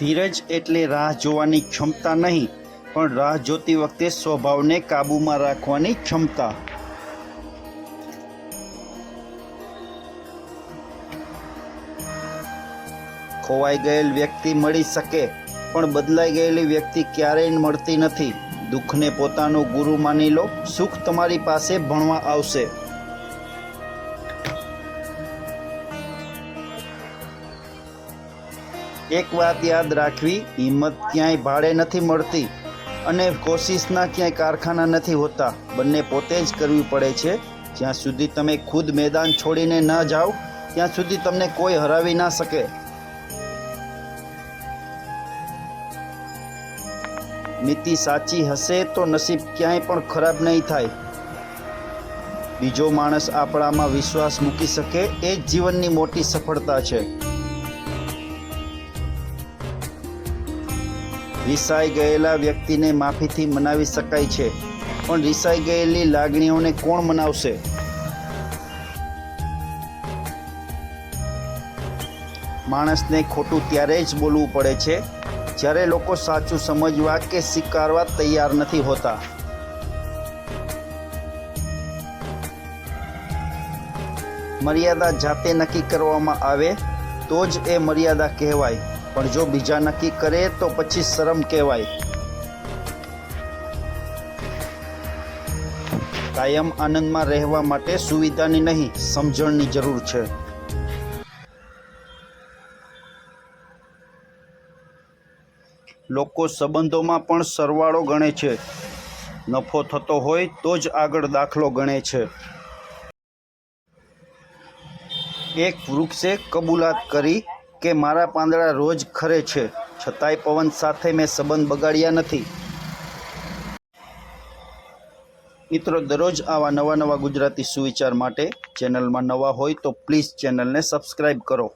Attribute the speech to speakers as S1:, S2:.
S1: ધીરજ એટલે રાહ જોવાની ક્ષમતા નહીં, પણ રાહ જોતી વખતે સ્વભાવને કાબૂમાં રાખવાની ક્ષમતા. ખોવાઈ ગયેલ વ્યક્તિ મળી શકે, પણ બદલાઈ ગયેલી વ્યક્તિ ક્યારેય મળતી નથી. દુઃખને પોતાનું ગુરુ માની લો, સુખ તમારી પાસે ભણવા આવશે. એક વાત યાદ રાખવી, હિંમત ક્યાંય ભાડે નથી મળતી અને કોશિશના ક્યાંય કારખાના નથી હોતા. બંને પોતે જ કરવી પડે છે. જ્યાં સુધી તમે ખુદ મેદાન છોડીને ન જાઓ, ત્યાં સુધી તમને કોઈ હરાવી ના શકે. નીતિ સાચી હશે તો નસીબ ક્યાંય પણ ખરાબ નહીં થાય. બીજો માણસ આપણામાં વિશ્વાસ મૂકી શકે એ જ જીવનની મોટી સફળતા છે. રિસાઈ ગયેલા વ્યક્તિને માફીથી મનાવી શકાય છે, પણ રિસાઈ ગયેલી લાગણીઓને કોણ મનાવશે? માણસને ખોટું ત્યારે જ બોલવું પડે છે, જ્યારે લોકો સાચું સમજવા કે સ્વીકારવા તૈયાર નથી હોતા. મર્યાદા જાતે નક્કી કરવામાં આવે, તો જ એ મર્યાદા કહેવાય. પણ જો બીજા નક્કી કરે તો પછી શરમ કહેવાય. કાયમ આનંદમાં રહેવા માટે સુવિધાની નહીં, સમજણની જરૂર છે. લોકો સંબંધોમાં પણ સરવાળો ગણે છે. નફો થતો હોય તો જ આગળ દાખલો ગણે છે. એક વૃક્ષે કબૂલાત કરી કે મારા પાંદડા રોજ ખરે છે. છતાંય પવન સાથે મેં સંબંધ બગાડ્યા નથી. મિત્રો, દરરોજ આવા નવા નવા ગુજરાતી સુવિચાર માટે ચેનલમાં નવા હોય તો પ્લીઝ ચેનલને સબસ્ક્રાઈબ કરો.